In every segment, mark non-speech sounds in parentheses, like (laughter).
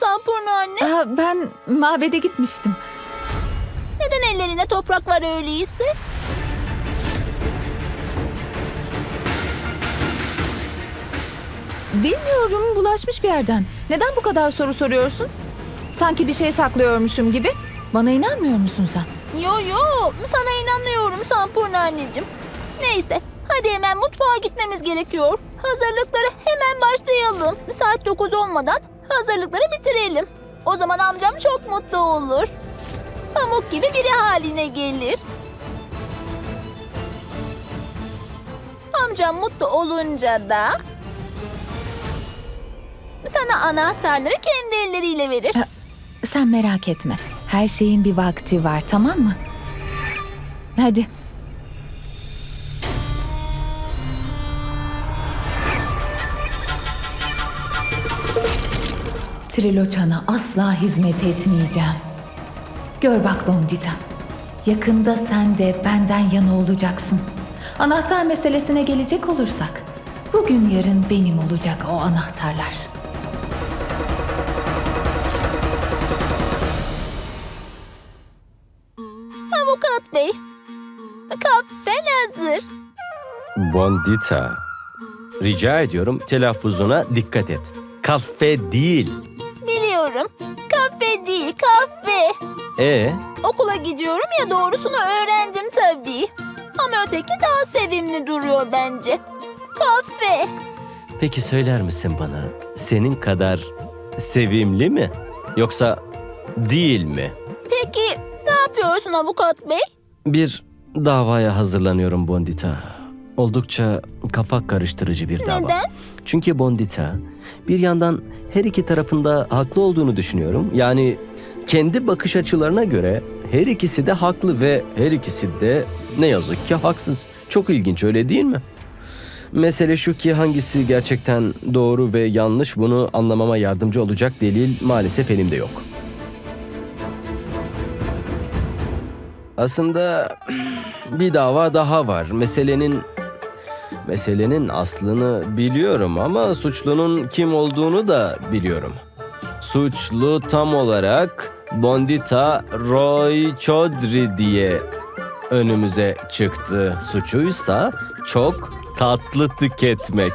Sampurna anne? Aa, ben mabede gitmiştim. Neden ellerinde toprak var öyleyse? Bilmiyorum bulaşmış bir yerden. Neden bu kadar soru soruyorsun? Sanki bir şey saklıyormuşum gibi. Bana inanmıyor musun sen? Yo yo sana inanıyorum Sampurna anneciğim. Neyse hadi hemen mutfağa gitmemiz gerekiyor. Hazırlıklara hemen başlayalım. Saat 9 olmadan hazırlıkları bitirelim. O zaman amcam çok mutlu olur. Pamuk gibi biri haline gelir. Amcam mutlu olunca da sana anahtarları kendi elleriyle verir. Sen merak etme. Her şeyin bir vakti var tamam mı? Hadi. Triloçan'a asla hizmet etmeyeceğim. Gör bak Bondita. Yakında sen de benden yana olacaksın. Anahtar meselesine gelecek olursak, bugün yarın benim olacak o anahtarlar. Avukat bey, kahven hazır. Bondita. Rica ediyorum telaffuzuna dikkat et. Kafe değil. Biliyorum. Kahve değil, kahve. E Okula gidiyorum ya doğrusunu öğrendim tabii. Ama öteki daha sevimli duruyor bence. Kahve. peki söyler misin bana senin kadar sevimli mi? Yoksa değil mi? Peki ne yapıyorsun avukat bey? Bir davaya hazırlanıyorum Bondita. Oldukça kafa karıştırıcı bir dava. Neden? Çünkü Bondita bir yandan her iki tarafında haklı olduğunu düşünüyorum. Yani kendi bakış açılarına göre her ikisi de haklı ve her ikisi de ne yazık ki haksız. Çok ilginç öyle değil mi? Mesele şu ki hangisi gerçekten doğru ve yanlış bunu anlamama yardımcı olacak delil maalesef elimde yok. Aslında bir dava daha var. Meselenin Meselenin aslını biliyorum ama suçlunun kim olduğunu da biliyorum. Suçlu tam olarak Bondita Roy Chaudhry diye önümüze çıktı. Suçuysa çok tatlı tüketmek.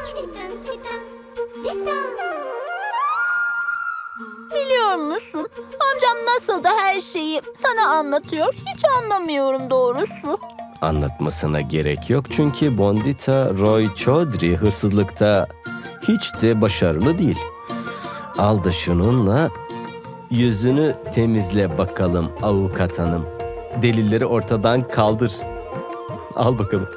Biliyor musun? Amcam nasıl da her şeyi sana anlatıyor. Hiç anlamıyorum doğrusu. Anlatmasına gerek yok çünkü Bondita Roy Chaudhry hırsızlıkta hiç de başarılı değil. Al da şununla yüzünü temizle bakalım avukat hanım. Delilleri ortadan kaldır. Al bakalım.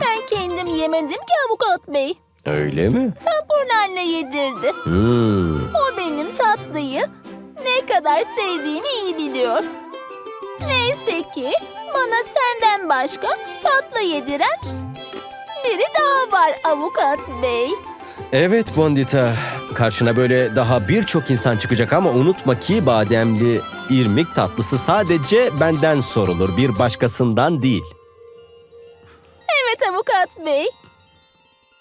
Ben kendim yemedim ki avukat bey. Öyle mi? Sampurna anne yedirdi. Hmm. O benim tatlıyı ne kadar sevdiğimi iyi biliyor. Neyse ki bana senden başka tatlı yediren biri daha var avukat bey. Evet Bondita. Karşına böyle daha birçok insan çıkacak ama unutma ki bademli irmik tatlısı sadece benden sorulur. Bir başkasından değil. Evet avukat bey.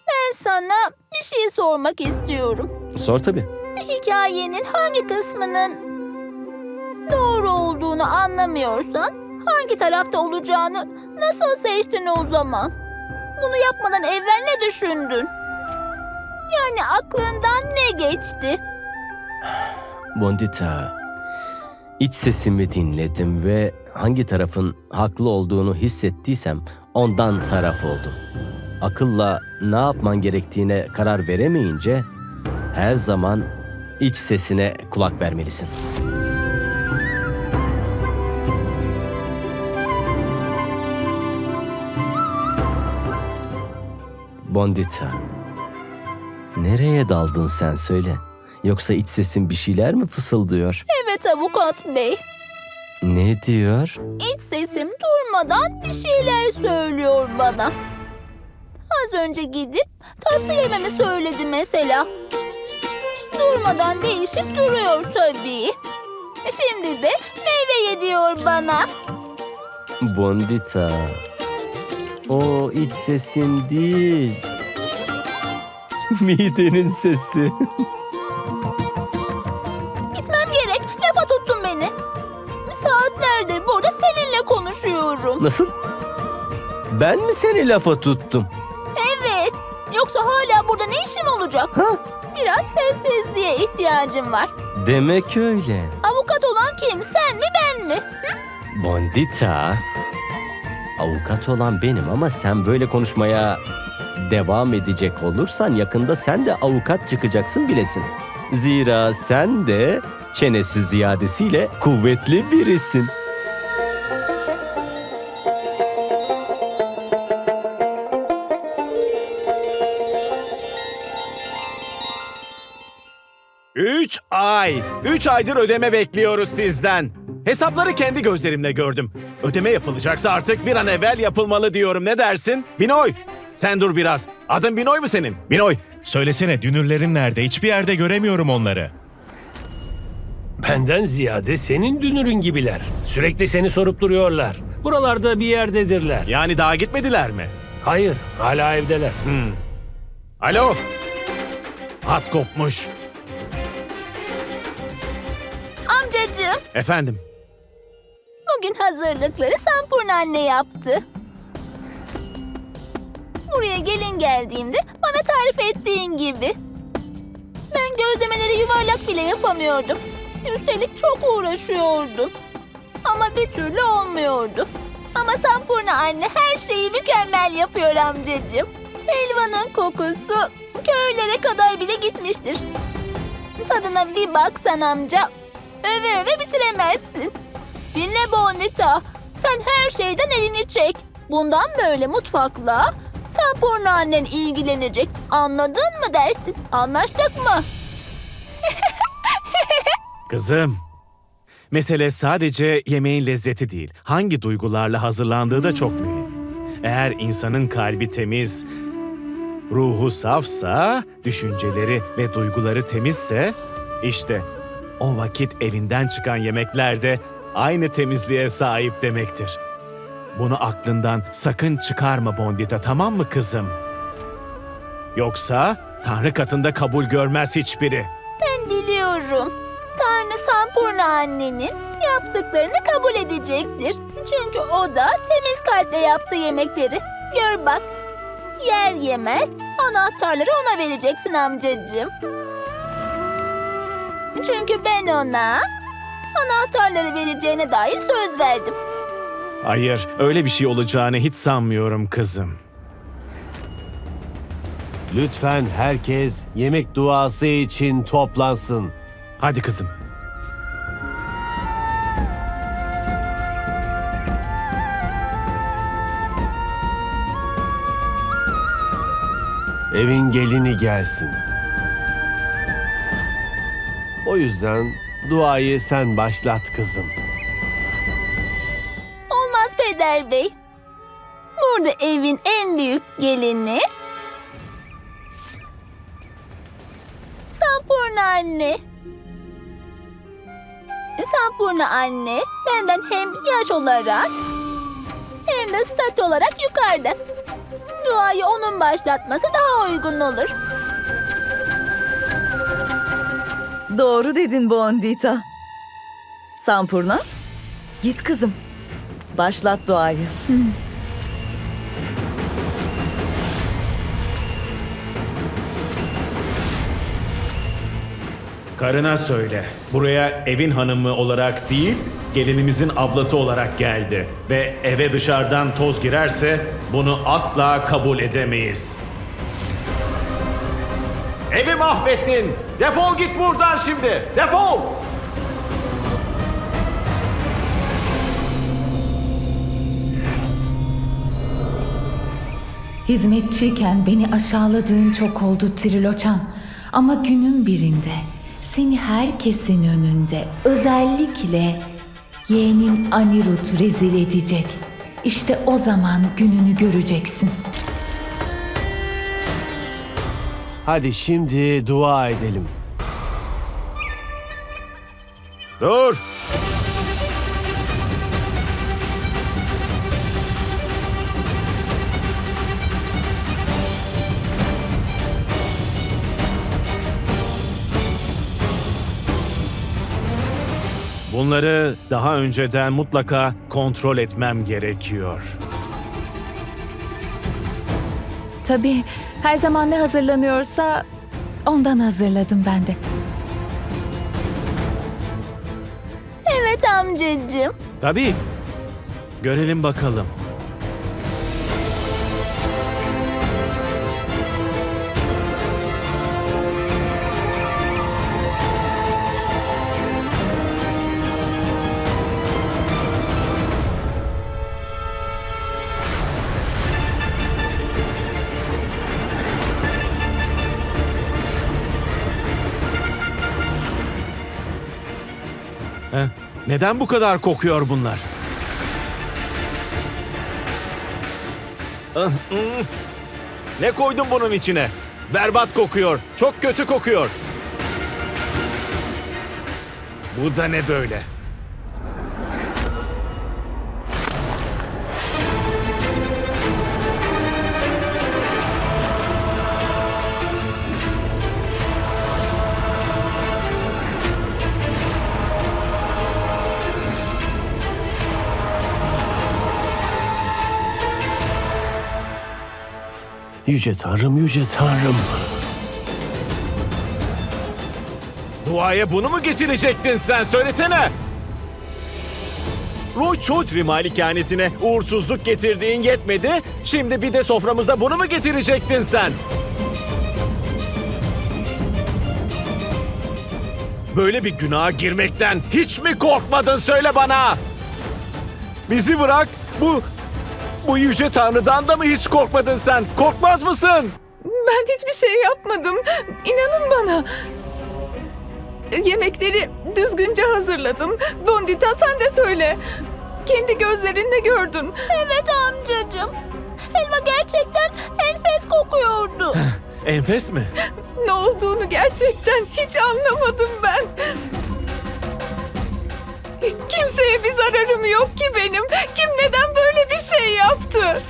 Ben sana bir şey sormak istiyorum. Sor tabii. Hikayenin hangi kısmının doğru olduğunu anlamıyorsan hangi tarafta olacağını nasıl seçtin o zaman? Bunu yapmadan evvel ne düşündün? Yani aklından ne geçti? Bondita, iç sesimi dinledim ve hangi tarafın haklı olduğunu hissettiysem ondan taraf oldum. Akılla ne yapman gerektiğine karar veremeyince her zaman iç sesine kulak vermelisin. Bondita, nereye daldın sen söyle? Yoksa iç sesin bir şeyler mi fısıldıyor? Evet avukat bey. Ne diyor? İç sesim durmadan bir şeyler söylüyor bana. Az önce gidip tatlı yememi söyledi mesela. Durmadan değişip duruyor tabii. Şimdi de meyve ye diyor bana. Bondita. O iç sesin değil. Midenin sesi. Gitmem gerek. Lafa tuttun beni. Saatlerdir burada seninle konuşuyorum. Nasıl? Ben mi seni lafa tuttum? Olacak? Ha? Biraz sessizliğe ihtiyacım var. Demek öyle. Avukat olan kim? Sen mi ben mi? Bondita. Avukat olan benim ama sen böyle konuşmaya devam edecek olursan yakında sen de avukat çıkacaksın bilesin. Zira sen de çenesi ziyadesiyle kuvvetli birisin. Ay. Üç aydır ödeme bekliyoruz sizden. Hesapları kendi gözlerimle gördüm. Ödeme yapılacaksa artık bir an evvel yapılmalı diyorum. Ne dersin? Binoy. Sen dur biraz. Adın Binoy mu senin? Binoy. Söylesene dünürlerin nerede? Hiçbir yerde göremiyorum onları. Benden ziyade senin dünürün gibiler. Sürekli seni sorup duruyorlar. Buralarda bir yerdedirler. Yani daha gitmediler mi? Hayır, hala evdeler. Alo. Hat kopmuş. Amcacığım, Efendim. bugün hazırlıkları Sampurna anne yaptı. Buraya gelin geldiğimde bana tarif ettiğin gibi. Ben gözlemeleri yuvarlak bile yapamıyordum. Üstelik çok uğraşıyordum. Ama bir türlü olmuyordu. Ama Sampurna anne her şeyi mükemmel yapıyor amcacığım. Helvanın kokusu köylere kadar bile gitmiştir. Tadına bir baksan amca. Öve öve bitiremezsin. Dinle Bonita. Sen her şeyden elini çek. Bundan böyle mutfakla Sampurna annen ilgilenecek. Anladın mı dersin? Anlaştık mı? (laughs) Kızım. Mesele sadece yemeğin lezzeti değil. Hangi duygularla hazırlandığı da çok mühim. Eğer insanın kalbi temiz, ruhu safsa, düşünceleri ve duyguları temizse, işte o vakit elinden çıkan yemekler de aynı temizliğe sahip demektir. Bunu aklından sakın çıkarma Bondita tamam mı kızım? Yoksa Tanrı katında kabul görmez hiçbiri. Ben biliyorum. Tanrı Sampurna annenin yaptıklarını kabul edecektir. Çünkü o da temiz kalple yaptı yemekleri. Gör bak. Yer yemez anahtarları ona vereceksin amcacığım. Çünkü ben ona anahtarları vereceğine dair söz verdim. Hayır, öyle bir şey olacağını hiç sanmıyorum kızım. Lütfen herkes yemek duası için toplansın. Hadi kızım. Evin gelini gelsin. O yüzden duayı sen başlat kızım. Olmaz peder bey. Burada evin en büyük gelini Sampurna anne. Sampurna anne benden hem yaş olarak hem de statü olarak yukarıda. Duayı onun başlatması daha uygun olur. Doğru dedin Bondita. Sampurna, git kızım. Başlat duayı. Karına söyle. Buraya evin hanımı olarak değil, gelinimizin ablası olarak geldi. Ve eve dışarıdan toz girerse bunu asla kabul edemeyiz. Evi mahvettin. Defol git buradan şimdi. Defol. Hizmetçiyken beni aşağıladığın çok oldu Triloçan. Ama günün birinde seni herkesin önünde özellikle yeğenin Anirut rezil edecek. İşte o zaman gününü göreceksin. Hadi şimdi dua edelim. Dur! Bunları daha önceden mutlaka kontrol etmem gerekiyor. Tabii her zaman ne hazırlanıyorsa ondan hazırladım ben de. Evet amcacığım. Tabii. Görelim bakalım. Neden bu kadar kokuyor bunlar? Ah, mm. Ne koydun bunun içine? Berbat kokuyor. Çok kötü kokuyor. Bu da ne böyle? Yüce Tanrım, Yüce Tanrım. Duaya bunu mu getirecektin sen? Söylesene. Roy Chaudhry malikanesine uğursuzluk getirdiğin yetmedi. Şimdi bir de soframıza bunu mu getirecektin sen? Böyle bir günaha girmekten hiç mi korkmadın söyle bana? Bizi bırak. Bu bu yüce tanrıdan da mı hiç korkmadın sen? Korkmaz mısın? Ben hiçbir şey yapmadım. İnanın bana. Yemekleri düzgünce hazırladım. Bondita sen de söyle. Kendi gözlerinle gördün. Evet amcacığım. Helva gerçekten enfes kokuyordu. (laughs) Enfes mi? Ne olduğunu gerçekten hiç anlamadım ben. Kimseye bir zararım yok ki benim. Kim neden böyle bir şey yaptı?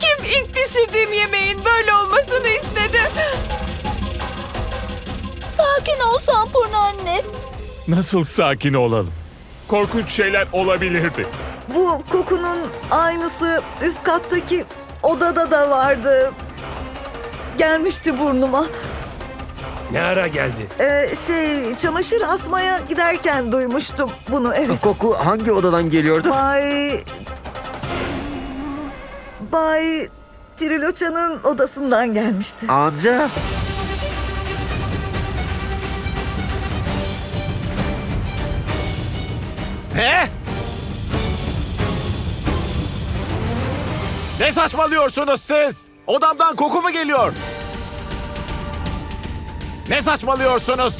Kim ilk pişirdiğim yemeğin böyle olmasını istedi? Sakin ol Sampurna anne. Nasıl sakin olalım? Korkunç şeyler olabilirdi. Bu kokunun aynısı üst kattaki odada da vardı. Gelmişti burnuma. Ne ara geldi? Ee, şey çamaşır asmaya giderken duymuştum bunu evet. Koku hangi odadan geliyordu? Bay... Bay Triloça'nın odasından gelmişti. Amca. He? Ne saçmalıyorsunuz siz? Odamdan koku mu geliyor? Ne saçmalıyorsunuz?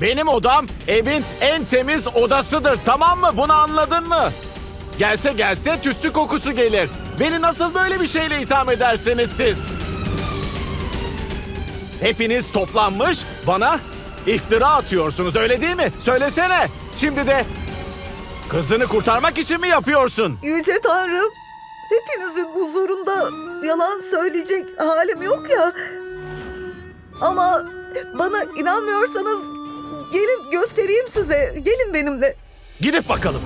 Benim odam evin en temiz odasıdır tamam mı? Bunu anladın mı? Gelse gelse tütsü kokusu gelir. Beni nasıl böyle bir şeyle itham edersiniz siz? Hepiniz toplanmış bana iftira atıyorsunuz öyle değil mi? Söylesene. Şimdi de kızını kurtarmak için mi yapıyorsun? Yüce Tanrım, hepinizin huzurunda yalan söyleyecek halim yok ya. Ama bana inanmıyorsanız gelin göstereyim size. Gelin benimle. Gidip bakalım.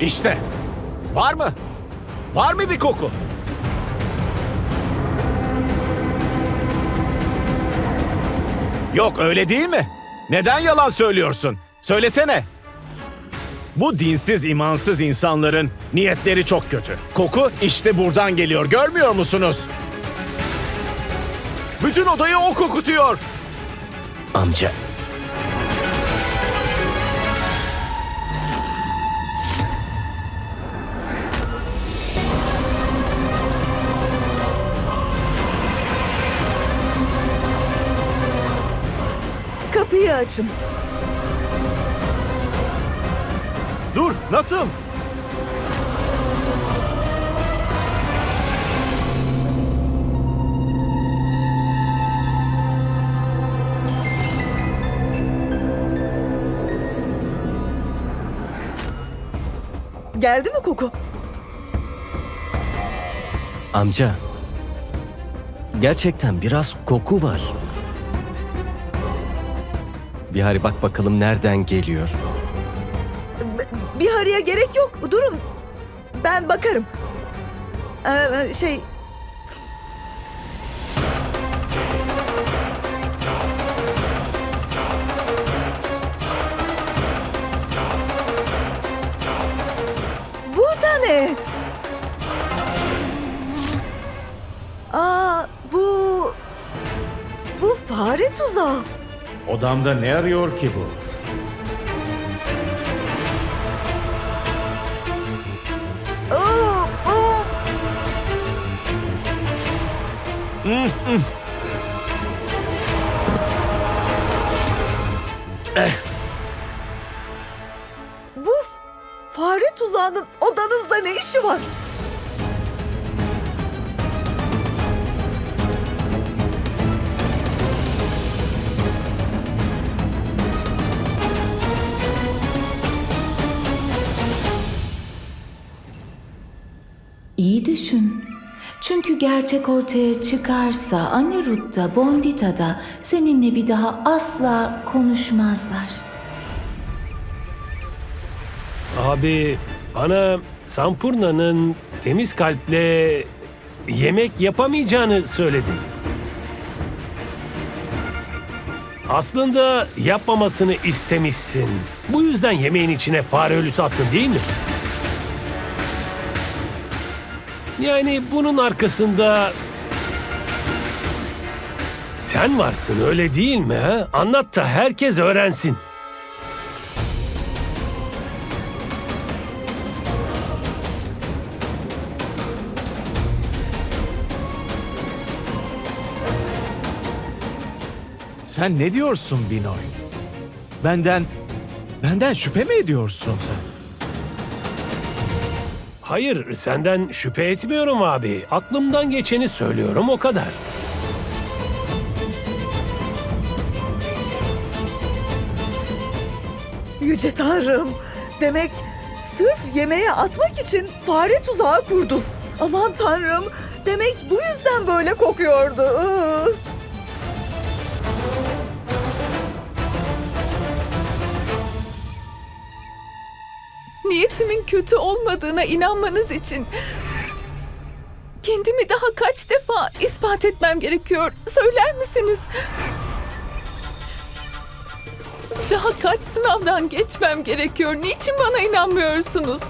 İşte. Var mı? Var mı bir koku? Yok öyle değil mi? Neden yalan söylüyorsun? Söylesene. Bu dinsiz, imansız insanların niyetleri çok kötü. Koku işte buradan geliyor. Görmüyor musunuz? Bütün odayı o kokutuyor. Amca. Kapıyı açın. Dur, nasıl? Geldi mi koku? Amca. Gerçekten biraz koku var. Bihari bak bakalım nereden geliyor. B- Bihari'ye gerek yok. Durun. Ben bakarım. Ee, şey ne? Aa, bu... Bu fare tuzağı. Odamda ne arıyor ki bu? Oo, oo. Bu tuzağının odanızda ne işi var? İyi düşün. Çünkü gerçek ortaya çıkarsa Anirudh da Bondita da seninle bir daha asla konuşmazlar. Abi bana Sampurna'nın temiz kalple yemek yapamayacağını söyledin. Aslında yapmamasını istemişsin. Bu yüzden yemeğin içine fare ölüsü attın değil mi? Yani bunun arkasında sen varsın öyle değil mi? Ha? Anlat da herkes öğrensin. Sen ne diyorsun Binoy? Benden, benden şüphe mi ediyorsun sen? Hayır, senden şüphe etmiyorum abi. Aklımdan geçeni söylüyorum o kadar. Yüce Tanrım. Demek sırf yemeğe atmak için fare tuzağı kurdun. Aman Tanrım. Demek bu yüzden böyle kokuyordu. Iı. Niyetimin kötü olmadığına inanmanız için kendimi daha kaç defa ispat etmem gerekiyor? Söyler misiniz? Daha kaç sınavdan geçmem gerekiyor? Niçin bana inanmıyorsunuz?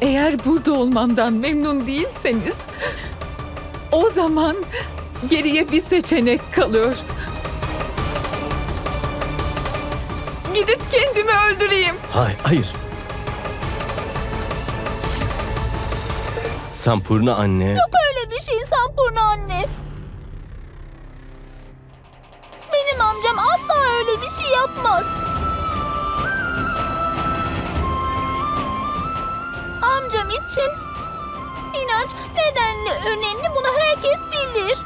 Eğer burada olmamdan memnun değilseniz o zaman geriye bir seçenek kalıyor. Hayır, hayır. Sampurna anne. Öyle bir şey Sampurna anne. Benim amcam asla öyle bir şey yapmaz. Amcam için inanç nedenli önemli bunu herkes bilir.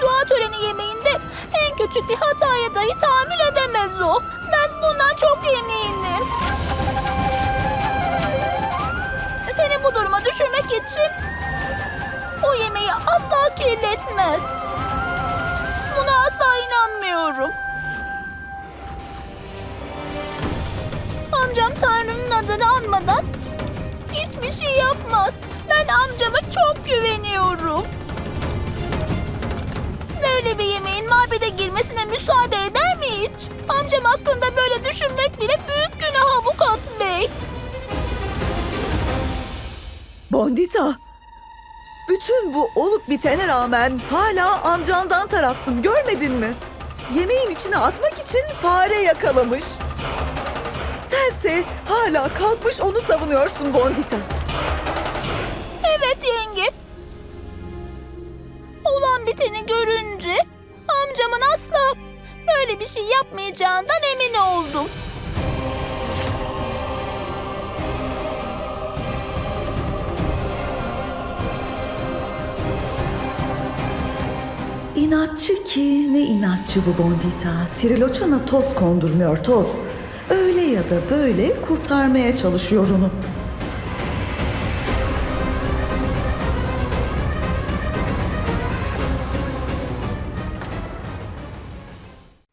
Dua töreni yemeğinde en küçük bir hataya dahi tahammül edemez o. Bundan çok eminim. Seni bu duruma düşürmek için o yemeği asla kirletmez. Buna asla inanmıyorum. Amcam Tanrı'nın adını anmadan hiçbir şey yapmaz. Ben amcama çok güveniyorum. Böyle bir yemeğin mabede girmesine müsaade eder mi hiç? Amcam hakkında böyle düşünmek bile büyük günah avukat bey. Bondita. Bütün bu olup bitene rağmen hala amcandan tarafsın görmedin mi? Yemeğin içine atmak için fare yakalamış. Sense hala kalkmış onu savunuyorsun Bondita. Evet yenge. Biteni görünce amcamın asla böyle bir şey yapmayacağından emin oldum. İnatçı ki ne inatçı bu Bondita. Triloçana toz kondurmuyor toz. Öyle ya da böyle kurtarmaya çalışıyor onu.